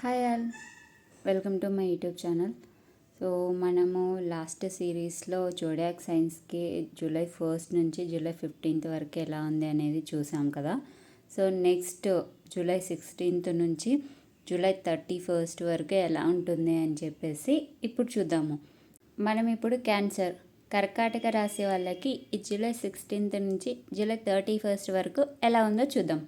Hi all. Welcome to my YouTube channel. So మనము last సిరీస్లో zodiac సైన్స్కి July first నుంచి జూలై ఫిఫ్టీన్త్ వరకు ఎలా ఉంది అనేది చూసాం కదా. సో నెక్స్ట్ జూలై సిక్స్టీన్త్ నుంచి జూలై థర్టీ ఫస్ట్ వరకు ఎలా ఉంటుంది అని చెప్పేసి ఇప్పుడు చూద్దాము. మనం ఇప్పుడు క్యాన్సర్ కర్కాటక రాశి వాళ్ళకి ఈ జూలై సిక్స్టీన్త్ నుంచి జూలై థర్టీ ఫస్ట్ వరకు ఎలా ఉందో చూద్దాం.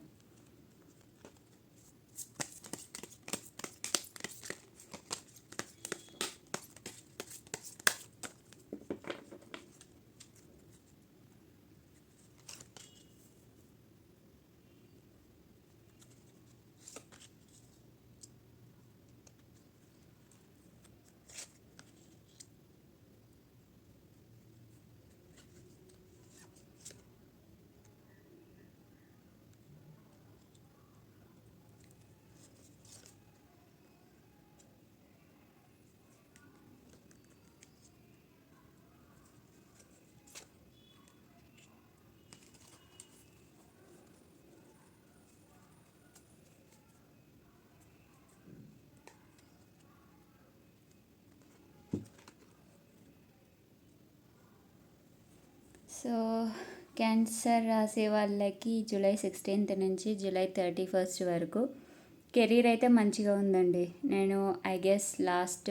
సో క్యాన్సర్ రాసే వాళ్ళకి జూలై సిక్స్టీన్త్ నుంచి జూలై థర్టీ ఫస్ట్ వరకు కెరీర్ అయితే మంచిగా ఉందండి. నేను I guess last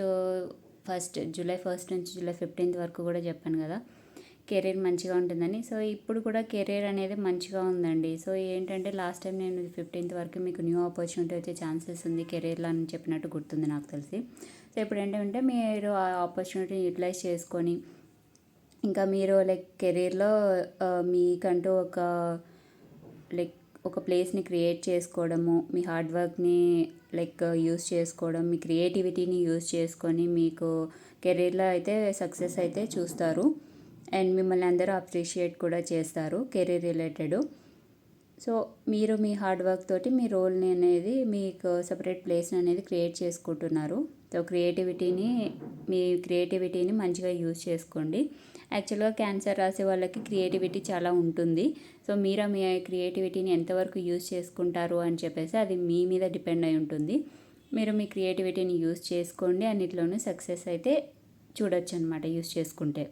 first July first నుంచి జూలై ఫిఫ్టీన్త్ వరకు కూడా చెప్పాను కదా కెరీర్ మంచిగా ఉంటుందని. సో ఇప్పుడు కూడా కెరీర్ అనేది మంచిగా ఉందండి. సో ఏంటంటే లాస్ట్ టైం నేను ఫిఫ్టీన్త్ వరకు మీకు న్యూ ఆపర్చునిటీ వచ్చే ఛాన్సెస్ ఉంది కెరీర్లో అని చెప్పినట్టు గుర్తుంది నాకు తెలిసి. సో ఇప్పుడు ఏంటంటే మీరు ఆ ఆపర్చునిటీని యూటిలైజ్ చేసుకొని ఇంకా మీరు లైక్ కెరీర్లో మీకంటూ ఒక లైక్ ఒక ప్లేస్ని క్రియేట్ చేసుకోవడము మీ హార్డ్ వర్క్ని లైక్ యూస్ చేసుకోవడం మీ క్రియేటివిటీని యూస్ చేసుకొని మీకు కెరీర్లో అయితే సక్సెస్ అయితే చూస్తారు. అండ్ మిమ్మల్ని అందరూ అప్రిషియేట్ కూడా చేస్తారు కెరీర్ రిలేటెడ్. సో మీరు మీ హార్డ్ వర్క్ తోటి మీ రోల్ని అనేది మీకు సపరేట్ ప్లేస్ని అనేది క్రియేట్ చేసుకుంటున్నారు. సో క్రియేటివిటీని మీ క్రియేటివిటీని మంచిగా యూజ్ చేసుకోండి. యాక్చువల్గా క్యాన్సర్ రాసే వాళ్ళకి క్రియేటివిటీ చాలా ఉంటుంది. సో మీరు మీ క్రియేటివిటీని ఎంతవరకు యూజ్ చేసుకుంటారు అని చెప్పేసి అది మీ మీద డిపెండ్ అయి ఉంటుంది. మీరు మీ క్రియేటివిటీని యూజ్ చేసుకోండి. అన్నిట్లోనూ సక్సెస్ అయితే చూడొచ్చు అనమాట యూజ్ చేసుకుంటే.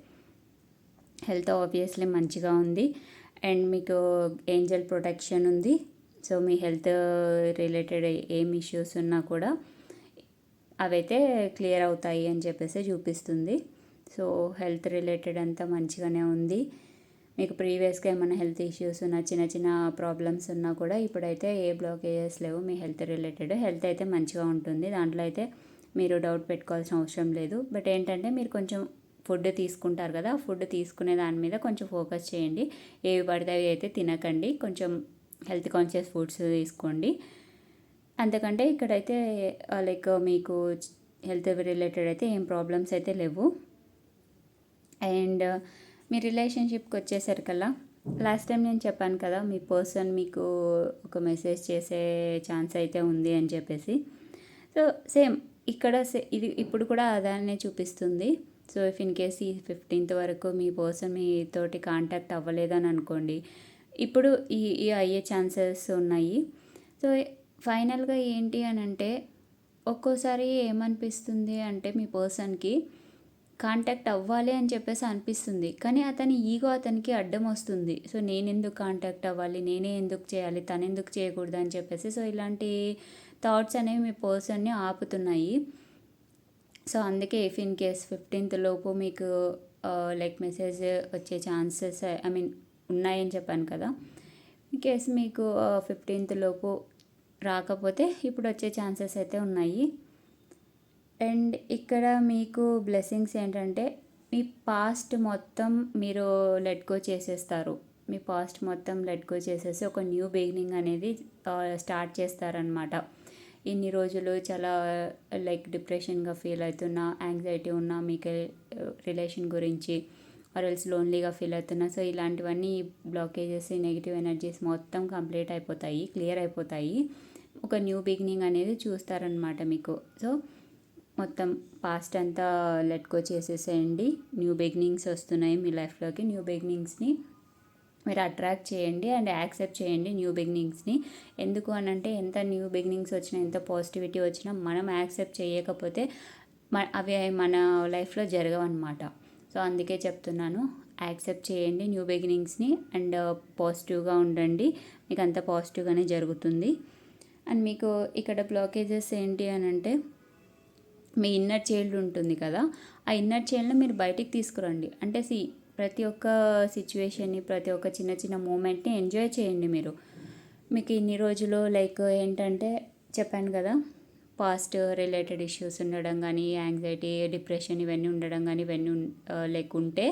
హెల్త్ ఆబ్వియస్లీ మంచిగా ఉంది. అండ్ మీకు ఏంజల్ ప్రొటెక్షన్ ఉంది. సో మీ హెల్త్ రిలేటెడ్ ఏం ఇష్యూస్ ఉన్నా కూడా అవైతే క్లియర్ అవుతాయి అని చెప్పేసి చూపిస్తుంది. సో హెల్త్ రిలేటెడ్ అంతా మంచిగానే ఉంది. మీకు ప్రీవియస్గా ఏమైనా హెల్త్ ఇష్యూస్ ఉన్న చిన్న చిన్న ప్రాబ్లమ్స్ ఉన్నా కూడా ఇప్పుడైతే ఏ బ్లాకేజెస్ లేవు. మీ హెల్త్ రిలేటెడ్. హెల్త్ అయితే మంచిగా ఉంటుంది. దాంట్లో అయితే మీరు డౌట్ పెట్టుకోవాల్సిన అవసరం లేదు. బట్ ఏంటంటే మీరు కొంచెం ఫుడ్ తీసుకుంటారు కదా ఫుడ్ తీసుకునే దాని మీద కొంచెం ఫోకస్ చేయండి. ఏవి పడితే అవి అయితే తినకండి. కొంచెం హెల్త్ కాన్షియస్ ఫుడ్స్ తీసుకోండి. అంతకంటే ఇక్కడైతే లైక్ మీకు హెల్త్ రిలేటెడ్ అయితే ఏం ప్రాబ్లమ్స్ అయితే లేవు. అండ్ మీ రిలేషన్షిప్కి వచ్చేసరికల్లా లాస్ట్ టైం నేను చెప్పాను కదా మీ పర్సన్ మీకు ఒక మెసేజ్ చేసే ఛాన్స్ అయితే ఉంది అని చెప్పేసి. సో సేమ్ ఇక్కడ ఇది ఇప్పుడు కూడా అదానే చూపిస్తుంది. సో ఇఫ్ ఇన్ కేస్ ఈ ఫిఫ్టీన్త్ వరకు మీ పర్సన్ మీతోటి కాంటాక్ట్ అవ్వలేదని అనుకోండి ఇప్పుడు ఈ ఈ అయ్యే ఛాన్సెస్ ఉన్నాయి. సో ఫైనల్గా ఏంటి అని అంటే ఒక్కోసారి ఏమనిపిస్తుంది అంటే మీ పర్సన్కి కాంటాక్ట్ అవ్వాలి అని చెప్పేసి అనిపిస్తుంది. కానీ అతని ఈగో అతనికి అడ్డం వస్తుంది. సో నేను ఎందుకు కాంటాక్ట్ అవ్వాలి? నేనే ఎందుకు చేయాలి? తను ఎందుకు చేయకూడదు అని చెప్పేసి. సో ఇలాంటి థాట్స్ అనేవి మీ పర్సన్ని ఆపుతున్నాయి. సో అందుకే ఇఫ్ ఇన్ కేస్ ఫిఫ్టీన్త్ లోపు మీకు లైక్ మెసేజ్ వచ్చే ఛాన్సెస్ ఐ మీన్ ఉన్నాయని చెప్పాను కదా. ఇన్ కేస్ మీకు ఫిఫ్టీన్త్ లోపు రాకపోతే ఇప్పుడు వచ్చే ఛాన్సెస్ అయితే ఉన్నాయి. అండ్ ఇక్కడ మీకు బ్లెస్సింగ్స్ ఏంటంటే మీ పాస్ట్ మొత్తం మీరు లెట్ గో చేసేస్తారు. మీ పాస్ట్ మొత్తం లెట్ గో చేసేసి ఒక న్యూ బిగినింగ్ అనేది స్టార్ట్ చేస్తారనమాట ఇన్ని రోజులు చాలా లైక్ డిప్రెషన్గా ఫీల్ అవుతున్నా యాంగ్జైటీ ఉన్నా మీకు రిలేషన్ గురించి ఆర్ఎల్స్ లోన్లీగా ఫీల్ అవుతున్నా. సో ఇలాంటివన్నీ బ్లాకేజెస్ నెగిటివ్ ఎనర్జీస్ మొత్తం కంప్లీట్ అయిపోతాయి క్లియర్ అయిపోతాయి. ఒక న్యూ బిగినింగ్ అనేది చూస్తారనమాట మీకు. సో మొత్తం పాస్ట్ అంతా లెట్కో చేసేసేయండి. న్యూ బిగినింగ్స్ వస్తున్నాయి మీ లైఫ్లోకి. న్యూ బిగినింగ్స్ని మీరు అట్రాక్ట్ చేయండి అండ్ యాక్సెప్ట్ చేయండి న్యూ బిగినింగ్స్ని ఎందుకు అని అంటే ఎంత న్యూ బిగినింగ్స్ వచ్చినా ఎంత పాజిటివిటీ వచ్చినా మనం యాక్సెప్ట్ చేయకపోతే అవి మన లైఫ్లో జరగవన్నమాట. సో అందుకే చెప్తున్నాను యాక్సెప్ట్ చేయండి న్యూ బిగినింగ్స్ని అండ్ పాజిటివ్గా ఉండండి. మీకు అంత పాజిటివ్గానే జరుగుతుంది. అండ్ మీకు ఇక్కడ బ్లాకేజెస్ ఏంటి అని అంటే మీ ఇన్నర్ చైల్డ్ ఉంటుంది కదా ఆ ఇన్నర్ చైల్డ్ని మీరు బయటికి తీసుకురండి. అంటే సి ప్రతి ఒక్క సిచ్యువేషన్ని ప్రతి ఒక్క చిన్న చిన్న మూమెంట్ని ఎంజాయ్ చేయండి మీరు. మీకు ఇన్ని రోజులు లైక్ ఏంటంటే చెప్పాను కదా పాస్ట్ రిలేటెడ్ ఇష్యూస్ ఉండడం కానీ యాంగ్జైటీ డిప్రెషన్ ఇవన్నీ ఉండడం కానీ ఇవన్నీ లైక్ ఉంటే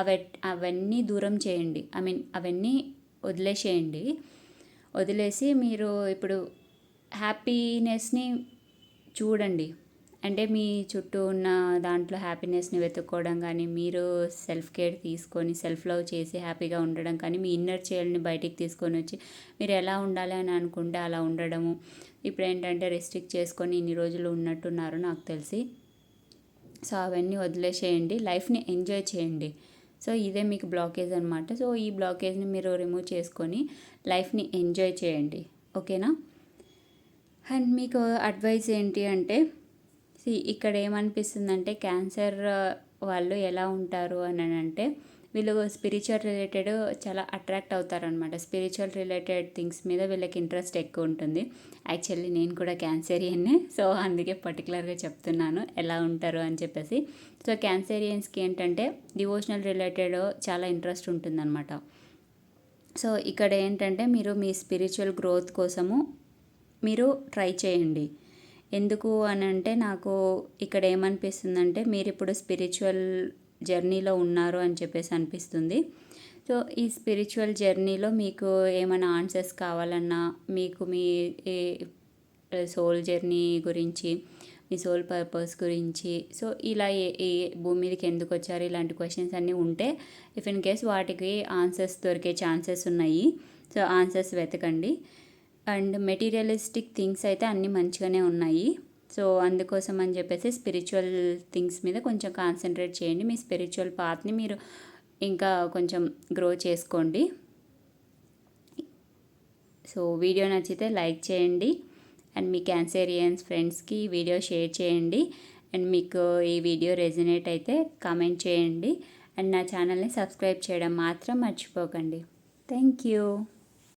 అవ అవన్నీ దూరం చేయండి. ఐ మీన్ అవన్నీ వదిలేసేయండి. వదిలేసి మీరు ఇప్పుడు హ్యాపీనెస్ని చూడండి. అంటే మీ చుట్టూ ఉన్న దాంట్లో హ్యాపీనెస్ని వెతుక్కోవడం కానీ మీరు సెల్ఫ్ కేర్ తీసుకొని సెల్ఫ్ లవ్ చేసి హ్యాపీగా ఉండడం కానీ మీ ఇన్నర్ చైల్డ్ని బయటికి తీసుకొని వచ్చి మీరు ఎలా ఉండాలి అని అనుకుంటే అలా ఉండడము. ఇప్పుడు ఏంటంటే రెస్ట్రిక్ట్ చేసుకొని ఇన్ని రోజులు ఉన్నట్టున్నారు నాకు తెలిసి. సో అవన్నీ వదిలేసేయండి. లైఫ్ని ఎంజాయ్ చేయండి. సో ఇదే మీకు బ్లాకేజ్ అనమాట సో ఈ బ్లాకేజ్ని మీరు రిమూవ్ చేసుకొని లైఫ్ని ఎంజాయ్ చేయండి. ఓకేనా? అండ్ మీకు అడ్వైస్ ఏంటి అంటే ఇక్కడ ఏమనిపిస్తుందంటే క్యాన్సర్ వాళ్ళు ఎలా ఉంటారు అని అంటే వీళ్ళు స్పిరిచువల్ రిలేటెడ్ చాలా అట్రాక్ట్ అవుతారనమాట. స్పిరిచువల్ రిలేటెడ్ థింగ్స్ మీద వీళ్ళకి ఇంట్రెస్ట్ ఎక్కువ ఉంటుంది యాక్చువల్లీ నేను కూడా క్యాన్సరియన్నే సో అందుకే పర్టికులర్గా చెప్తున్నాను ఎలా ఉంటారు అని చెప్పేసి. సో క్యాన్సరియన్స్కి ఏంటంటే డివోషనల్ రిలేటెడ్ చాలా ఇంట్రెస్ట్ ఉంటుందన్నమాట సో ఇక్కడ ఏంటంటే మీరు మీ స్పిరిచువల్ గ్రోత్ కోసము మీరు ట్రై చేయండి. ఎందుకు అని అంటే నాకు ఇక్కడ ఏమనిపిస్తుందంటే మీరు ఇప్పుడు స్పిరిచువల్ జర్నీలో ఉన్నారు అని చెప్పేసి అనిపిస్తుంది. సో ఈ స్పిరిచువల్ జర్నీలో మీకు ఏమైనా ఆన్సర్స్ కావాలన్నా మీకు మీ సోల్ జర్నీ గురించి మీ సోల్ పర్పస్ గురించి సో ఇలా ఏ భూమి మీదకి ఎందుకు వచ్చారు ఇలాంటి క్వశ్చన్స్ అన్నీ ఉంటే ఇఫ్ ఇన్ కేస్ వాటికి ఆన్సర్స్ దొరికే ఛాన్సెస్ ఉన్నాయి. సో ఆన్సర్స్ వెతకండి. అండ్ మెటీరియలిస్టిక్ థింగ్స్ అయితే అన్నీ మంచిగానే ఉన్నాయి. సో అందుకోసం అని చెప్పేసి స్పిరిచువల్ థింగ్స్ మీద కొంచెం కాన్సన్ట్రేట్ చేయండి. మీ స్పిరిచువల్ పాత్ని మీరు ఇంకా కొంచెం గ్రో చేసుకోండి. సో వీడియో నచ్చితే లైక్ చేయండి. అండ్ మీ క్యాన్సేరియన్స్ ఫ్రెండ్స్కి వీడియో షేర్ చేయండి. అండ్ మీకు ఈ వీడియో రెజినేట్ అయితే కామెంట్ చేయండి. అండ్ నా ఛానల్ని సబ్స్క్రైబ్ చేయడం మాత్రం మర్చిపోకండి. Thank you.